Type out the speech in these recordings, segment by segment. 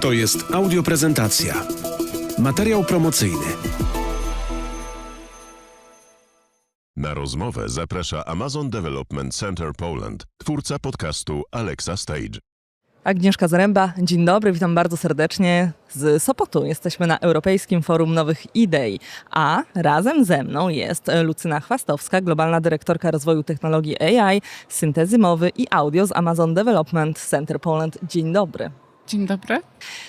To jest audioprezentacja. Materiał promocyjny. Na rozmowę zaprasza Amazon Development Center Poland, twórca podcastu Alexa Stage. Agnieszka Zaręba, dzień dobry, witam bardzo serdecznie z Sopotu. Jesteśmy na Europejskim Forum Nowych Idei, a razem ze mną jest Lucyna Chwastowska, globalna dyrektorka rozwoju technologii AI, syntezy mowy i audio z Amazon Development Center Poland. Dzień dobry. Dzień dobry.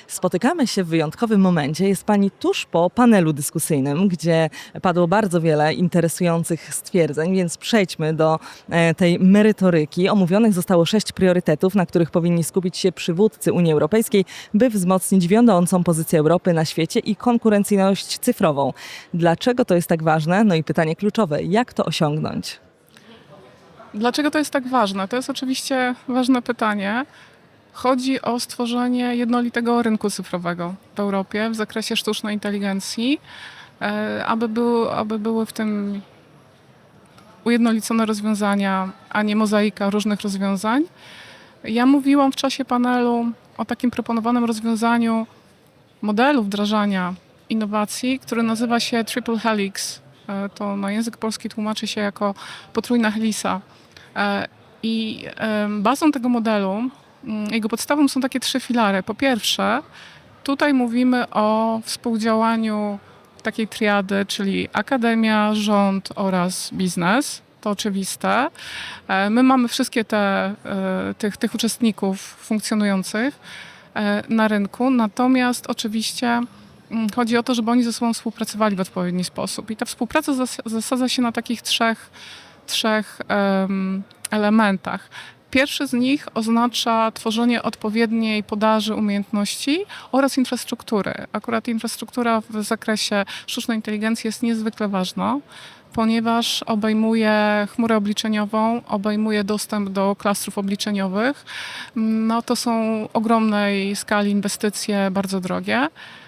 Spotykamy się w wyjątkowym momencie. Jest Pani tuż po panelu dyskusyjnym, gdzie padło bardzo wiele interesujących stwierdzeń, więc przejdźmy do e, tej merytoryki. Omówionych zostało sześć priorytetów, na których powinni skupić się przywódcy Unii Europejskiej, by wzmocnić wiodącą pozycję Europy na świecie i konkurencyjność cyfrową. Dlaczego to jest tak ważne? No i pytanie kluczowe, jak to osiągnąć? Dlaczego to jest tak ważne? To jest oczywiście ważne pytanie. Chodzi o stworzenie jednolitego rynku cyfrowego w Europie w zakresie sztucznej inteligencji, e, aby, był, aby były w tym ujednolicone rozwiązania, a nie mozaika różnych rozwiązań. Ja mówiłam w czasie panelu o takim proponowanym rozwiązaniu modelu wdrażania innowacji, który nazywa się Triple Helix. E, To na język polski tłumaczy się jako potrójna helisa. E, I bazą tego modelu, jego podstawą są takie trzy filary. Po pierwsze, tutaj mówimy o współdziałaniu takiej triady, czyli akademia, rząd oraz biznes. To oczywiste. E, My mamy wszystkie te, e, tych, tych uczestników funkcjonujących e, na rynku, natomiast oczywiście mm, chodzi o to, żeby oni ze sobą współpracowali w odpowiedni sposób. I ta współpraca zas- zasadza się na takich trzech, trzech em, elementach. Pierwszy z nich oznacza tworzenie odpowiedniej podaży umiejętności oraz infrastruktury. Akurat infrastruktura w zakresie sztucznej inteligencji jest niezwykle ważna, ponieważ obejmuje chmurę obliczeniową, obejmuje dostęp do klastrów obliczeniowych. No to są ogromnej skali inwestycje, bardzo drogie.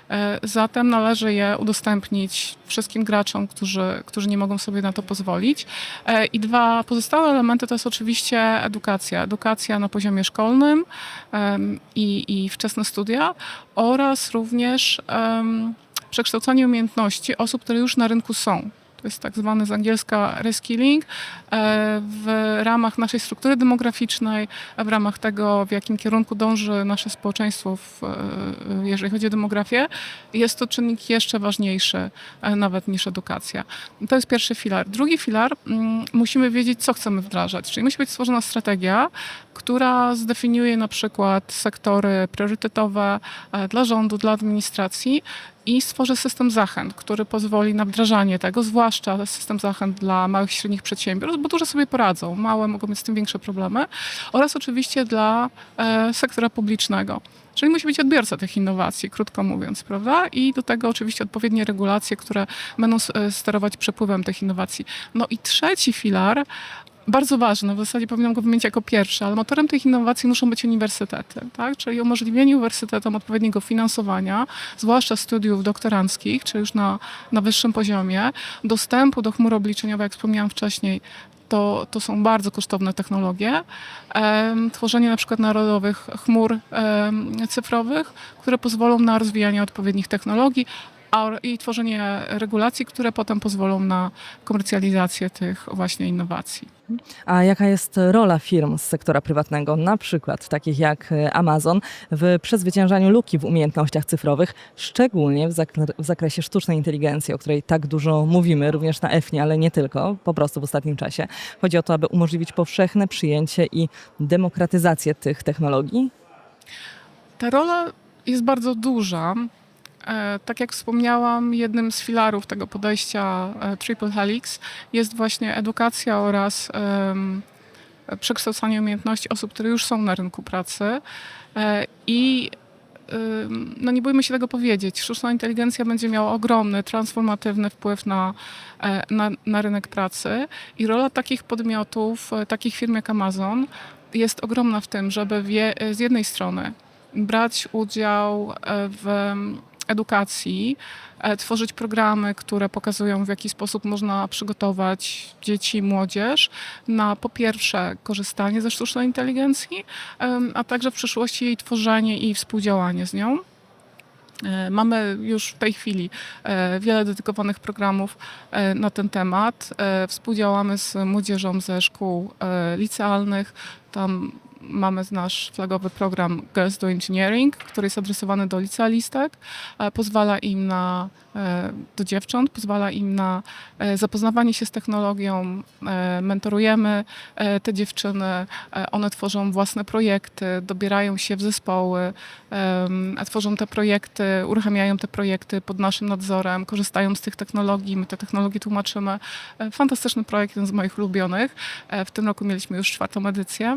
E, Zatem należy je udostępnić wszystkim graczom, którzy, którzy nie mogą sobie na to pozwolić. E, I dwa pozostałe elementy to jest oczywiście edukacja. Edukacja na poziomie szkolnym i, i wczesne studia oraz również przekształcanie umiejętności osób, które już na rynku są. To jest tak zwany z angielska reskilling e, w ramach naszej struktury demograficznej, w ramach tego, w jakim kierunku dąży nasze społeczeństwo, w, e, jeżeli chodzi o demografię, jest to czynnik jeszcze ważniejszy e, nawet niż edukacja. To jest pierwszy filar. Drugi filar, mm, musimy wiedzieć, co chcemy wdrażać. Czyli musi być stworzona strategia, która zdefiniuje na przykład sektory priorytetowe dla rządu, dla administracji i stworzy system zachęt, który pozwoli na wdrażanie tego, zwłaszcza system zachęt dla małych i średnich przedsiębiorstw, bo duże sobie poradzą, małe mogą mieć z tym większe problemy, oraz oczywiście dla e, sektora publicznego. Czyli musi być odbiorca tych innowacji, krótko mówiąc, prawda? I do tego oczywiście odpowiednie regulacje, które będą sterować przepływem tych innowacji. No i trzeci filar, bardzo ważny, w zasadzie powinnam go wymienić jako pierwszy, ale motorem tych innowacji muszą być uniwersytety, tak? czyli umożliwienie uniwersytetom odpowiedniego finansowania, zwłaszcza studiów doktoranckich, czy już na, na wyższym poziomie, dostępu do chmury obliczeniowej, jak wspomniałam wcześniej, to, to są bardzo kosztowne technologie. Tworzenie na przykład narodowych chmur cyfrowych, które pozwolą na rozwijanie odpowiednich technologii i tworzenie regulacji, które potem pozwolą na komercjalizację tych właśnie innowacji. A jaka jest rola firm z sektora prywatnego, na przykład takich jak e, Amazon, w przezwyciężaniu luki w umiejętnościach cyfrowych, szczególnie w, w zakresie sztucznej inteligencji, o której tak dużo mówimy, również na EFNie, ale nie tylko, po prostu w ostatnim czasie. Chodzi o to, aby umożliwić powszechne przyjęcie i demokratyzację tych technologii? Ta rola jest bardzo duża. E, Tak jak wspomniałam, jednym z filarów tego podejścia e, Triple Helix jest właśnie edukacja oraz przekształcanie umiejętności osób, które już są na rynku pracy. E, I no nie bójmy się tego powiedzieć, sztuczna inteligencja będzie miała ogromny, transformatywny wpływ na, na, na rynek pracy i rola takich podmiotów, takich firm jak Amazon jest ogromna w tym, żeby wie, z jednej strony brać udział w edukacji, e, tworzyć programy, które pokazują, w jaki sposób można przygotować dzieci i młodzież na po pierwsze korzystanie ze sztucznej inteligencji, a także w przyszłości jej tworzenie i współdziałanie z nią. E, Mamy już w tej chwili e, wiele dedykowanych programów na ten temat. Współdziałamy z młodzieżą ze szkół licealnych. Tam mamy nasz flagowy program Girls do Engineering, który jest adresowany do licealistek. E, Pozwala im na, e, do dziewcząt, pozwala im na e, zapoznawanie się z technologią. Mentorujemy te dziewczyny. One tworzą własne projekty, dobierają się w zespoły, tworzą te projekty, uruchamiają te projekty pod naszym nadzorem, korzystają z tych technologii, my te technologie tłumaczymy. Fantastyczny projekt, jeden z moich ulubionych. W tym roku mieliśmy już czwartą edycję.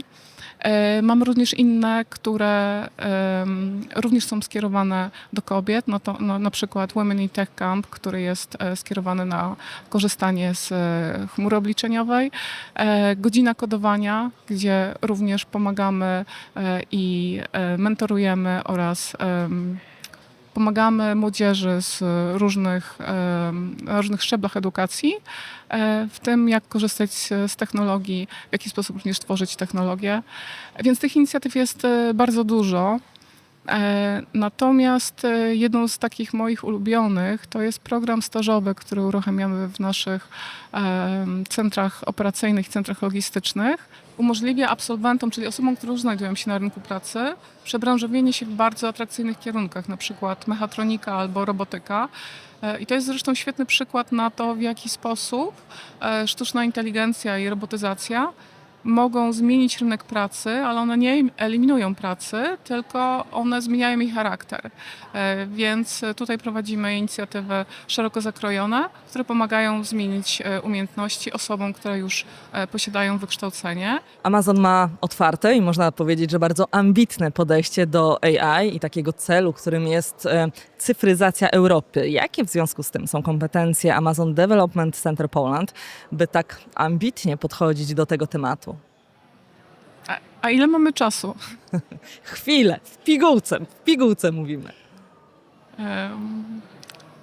E, Mamy również inne, które również są skierowane do kobiet, no to no, na przykład Women in Tech Camp, który jest e, skierowany na korzystanie z e, chmury obliczeniowej. Godzina kodowania, gdzie również pomagamy i mentorujemy oraz pomagamy młodzieży z różnych, em, na różnych szczeblach edukacji, e, w tym jak korzystać z, technologii, w jaki sposób również tworzyć technologię. Więc tych inicjatyw jest e, bardzo dużo. E, Natomiast e, jedną z takich moich ulubionych to jest program stażowy, który uruchamiamy w naszych em, centrach operacyjnych, centrach logistycznych. Umożliwia absolwentom, czyli osobom, które już znajdują się na rynku pracy, przebranżowienie się w bardzo atrakcyjnych kierunkach, na przykład mechatronika albo robotyka. E, I to jest zresztą świetny przykład na to, w jaki sposób e, sztuczna inteligencja i robotyzacja mogą zmienić rynek pracy, ale one nie eliminują pracy, tylko one zmieniają jej charakter. E, Więc tutaj prowadzimy inicjatywy szeroko zakrojone, które pomagają zmienić e, umiejętności osobom, które już e, posiadają wykształcenie. Amazon ma otwarte i można powiedzieć, że bardzo ambitne podejście do AI i takiego celu, którym jest cyfryzacja Europy. Jakie w związku z tym są kompetencje Amazon Development Center Poland, by tak ambitnie podchodzić do tego tematu? A, ile mamy czasu? Chwilę, w pigułce, w pigułce mówimy. Em,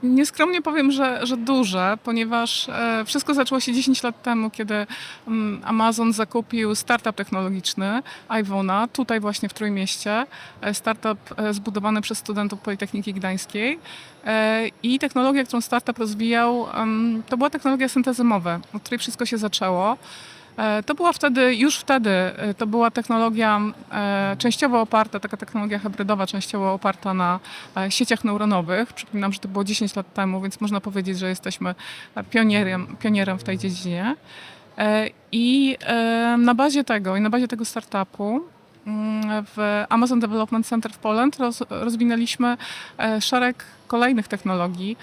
Nieskromnie powiem, że, że duże, ponieważ e, wszystko zaczęło się 10 lat temu, kiedy mm, Amazon zakupił startup technologiczny Iwona, tutaj właśnie w Trójmieście. E, Startup e, zbudowany przez studentów Politechniki Gdańskiej. E, I technologia, którą startup rozwijał, to była technologia syntezy mowy, od której wszystko się zaczęło. E, To była wtedy, już wtedy, e, to była technologia e, częściowo oparta, taka technologia hybrydowa, częściowo oparta na sieciach neuronowych. Przypominam, że to było 10 lat temu, więc można powiedzieć, że jesteśmy pionierem, pionierem w tej dziedzinie. I na bazie tego, i na bazie tego startupu mm, w Amazon Development Center w Poland roz, rozwinęliśmy szereg kolejnych technologii,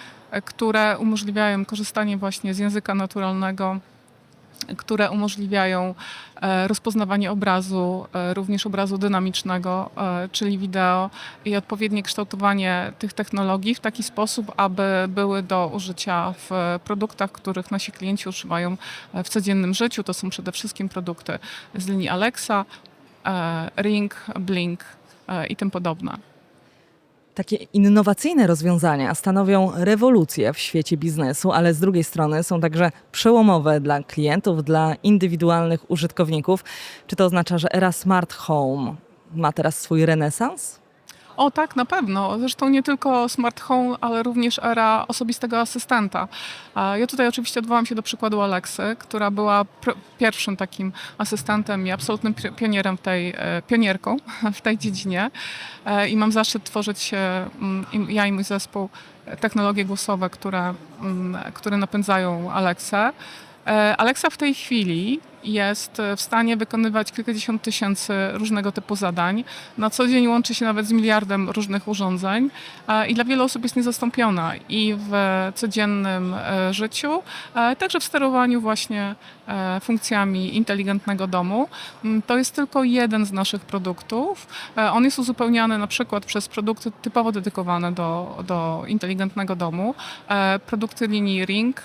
które umożliwiają korzystanie właśnie z języka naturalnego które umożliwiają e, rozpoznawanie obrazu, e, również obrazu dynamicznego, e, czyli wideo i odpowiednie kształtowanie tych technologii w taki sposób, aby były do użycia w produktach, których nasi klienci używają w codziennym życiu. To są przede wszystkim produkty z linii Alexa, Ring, Blink i tym podobne. Takie innowacyjne rozwiązania stanowią rewolucję w świecie biznesu, ale z drugiej strony są także przełomowe dla klientów, dla indywidualnych użytkowników. Czy to oznacza, że era smart home ma teraz swój renesans? O tak, na pewno. Zresztą nie tylko smart home, ale również era osobistego asystenta. Ja tutaj oczywiście odwołam się do przykładu Alexy, która była pierwszym takim asystentem i absolutnym pi- pionierem w tej, e, pionierką w tej dziedzinie. E, I mam zaszczyt tworzyć, mm, ja i mój zespół, e, technologie głosowe, które, mm, które napędzają Alexę. Alexa w tej chwili jest w stanie wykonywać kilkadziesiąt tysięcy różnego typu zadań. Na co dzień łączy się nawet z miliardem różnych urządzeń e, i dla wielu osób jest niezastąpiona i w codziennym e, życiu, e, także w sterowaniu właśnie funkcjami inteligentnego domu. Mm, To jest tylko jeden z naszych produktów. On jest uzupełniany na przykład przez produkty typowo dedykowane do, do inteligentnego domu, produkty linii Ring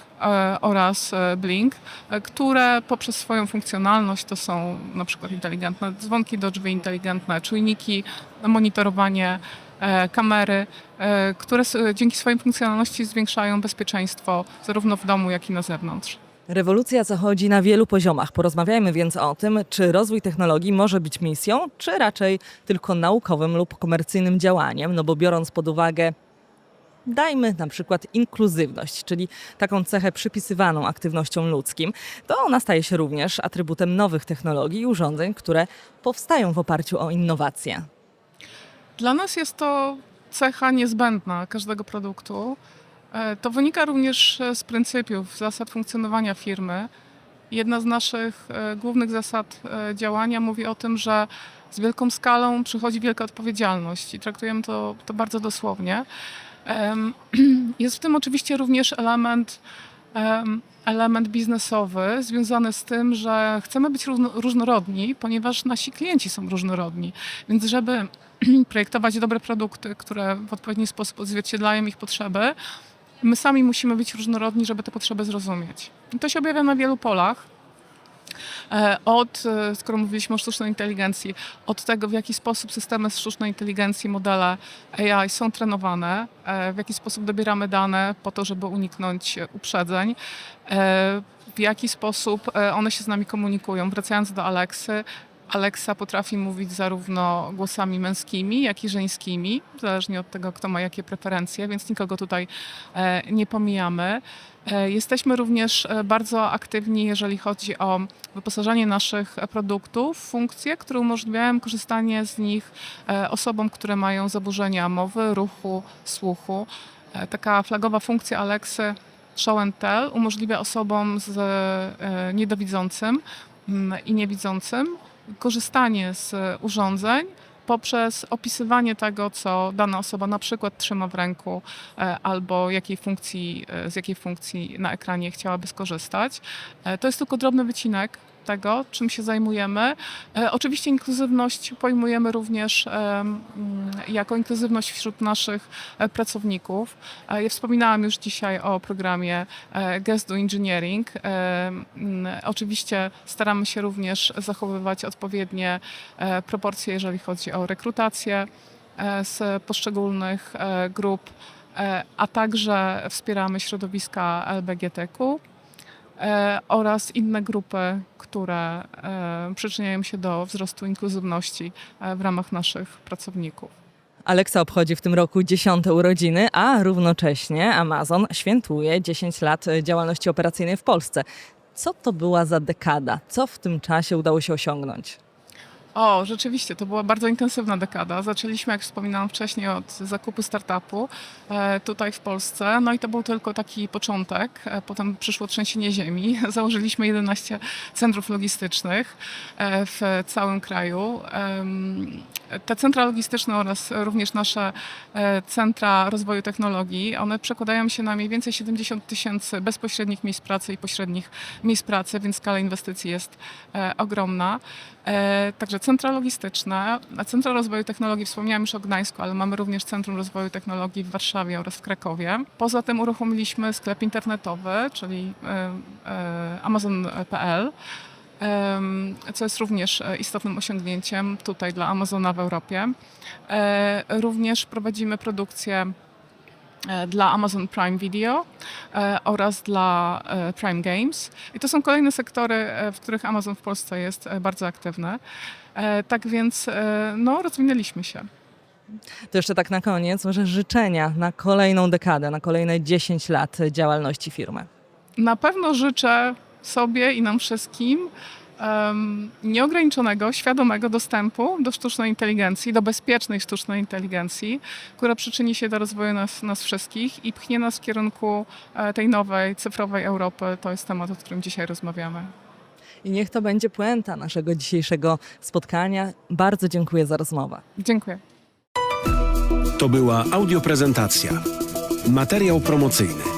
oraz Blink, które poprzez swoją funkcjonalność to są na przykład inteligentne dzwonki do drzwi, inteligentne czujniki, monitorowanie e, kamery, e, które dzięki swojej funkcjonalności zwiększają bezpieczeństwo zarówno w domu, jak i na zewnątrz. Rewolucja zachodzi na wielu poziomach. Porozmawiajmy więc o tym, czy rozwój technologii może być misją, czy raczej tylko naukowym lub komercyjnym działaniem, no bo biorąc pod uwagę Dajmy na przykład inkluzywność, czyli taką cechę przypisywaną aktywnościom ludzkim. To ona staje się również atrybutem nowych technologii i urządzeń, które powstają w oparciu o innowacje. Dla nas jest to cecha niezbędna każdego produktu. E, To wynika również e, z pryncypiów, zasad funkcjonowania firmy. Jedna z naszych e, głównych zasad działania mówi o tym, że z wielką skalą przychodzi wielka odpowiedzialność i traktujemy to, to bardzo dosłownie. Jest w tym oczywiście również element, em, element biznesowy związany z tym, że chcemy być różno- różnorodni, ponieważ nasi klienci są różnorodni. Więc żeby projektować dobre produkty, które w odpowiedni sposób odzwierciedlają ich potrzeby, my sami musimy być różnorodni, żeby te potrzeby zrozumieć. I to się objawia na wielu polach. E, Od, e, skoro mówiliśmy o sztucznej inteligencji, od tego, w jaki sposób systemy sztucznej inteligencji, modele AI są trenowane, e, w jaki sposób dobieramy dane po to, żeby uniknąć uprzedzeń, w jaki sposób one się z nami komunikują. Wracając do Alexy, Alexa potrafi mówić zarówno głosami męskimi, jak i żeńskimi, zależnie od tego, kto ma jakie preferencje, więc nikogo tutaj e, nie pomijamy. E, Jesteśmy również e, bardzo aktywni, jeżeli chodzi o wyposażanie naszych produktów w funkcje, które umożliwiają korzystanie z nich osobom, które mają zaburzenia mowy, ruchu, słuchu. Taka flagowa funkcja Alexy Show and Tell umożliwia osobom z niedowidzącym mm, i niewidzącym korzystanie z urządzeń poprzez opisywanie tego, co dana osoba na przykład trzyma w ręku e, albo jakiej funkcji, e, z jakiej funkcji na ekranie chciałaby skorzystać. E, To jest tylko drobny wycinek tego, czym się zajmujemy. E, Oczywiście inkluzywność pojmujemy również mm, jako inkluzywność wśród naszych e, pracowników. E, Ja wspominałam już dzisiaj o programie Guest do Engineering. Mm, Oczywiście staramy się również zachowywać odpowiednie proporcje, jeżeli chodzi o rekrutację z poszczególnych grup, a także wspieramy środowiska LBGTQ oraz inne grupy, które e, przyczyniają się do wzrostu inkluzywności e, w ramach naszych pracowników. Alexa obchodzi w tym roku dziesiąte urodziny, a równocześnie Amazon świętuje 10 lat działalności operacyjnej w Polsce. Co to była za dekada? Co w tym czasie udało się osiągnąć? O, rzeczywiście, to była bardzo intensywna dekada. Zaczęliśmy, jak wspominałam wcześniej, od zakupu startupu e, tutaj w Polsce. No i to był tylko taki początek. E, Potem przyszło trzęsienie ziemi. Założyliśmy 11 centrów logistycznych e, w całym kraju. Te centra logistyczne oraz również nasze centra rozwoju technologii, one przekładają się na mniej więcej 70 tysięcy bezpośrednich miejsc pracy i pośrednich miejsc pracy, więc skala inwestycji jest ogromna. Także centra logistyczne, Centra Rozwoju Technologii, wspomniałam już o Gdańsku, ale mamy również Centrum Rozwoju Technologii w Warszawie oraz w Krakowie. Poza tym uruchomiliśmy sklep internetowy, czyli e, e, amazon.pl, co jest również e, istotnym osiągnięciem tutaj dla Amazona w Europie. Również prowadzimy produkcję dla Amazon Prime Video oraz dla Prime Games. I to są kolejne sektory, w których Amazon w Polsce jest bardzo aktywny. E, Tak więc e, no, rozwinęliśmy się. To jeszcze tak na koniec, może życzenia na kolejną dekadę, na kolejne 10 lat działalności firmy. Na pewno życzę sobie i nam wszystkim em, nieograniczonego, świadomego dostępu do sztucznej inteligencji, do bezpiecznej sztucznej inteligencji, która przyczyni się do rozwoju nas, nas wszystkich i pchnie nas w kierunku e, tej nowej, cyfrowej Europy. To jest temat, o którym dzisiaj rozmawiamy. I niech to będzie puenta naszego dzisiejszego spotkania. Bardzo dziękuję za rozmowę. Dziękuję. To była audioprezentacja. Materiał promocyjny.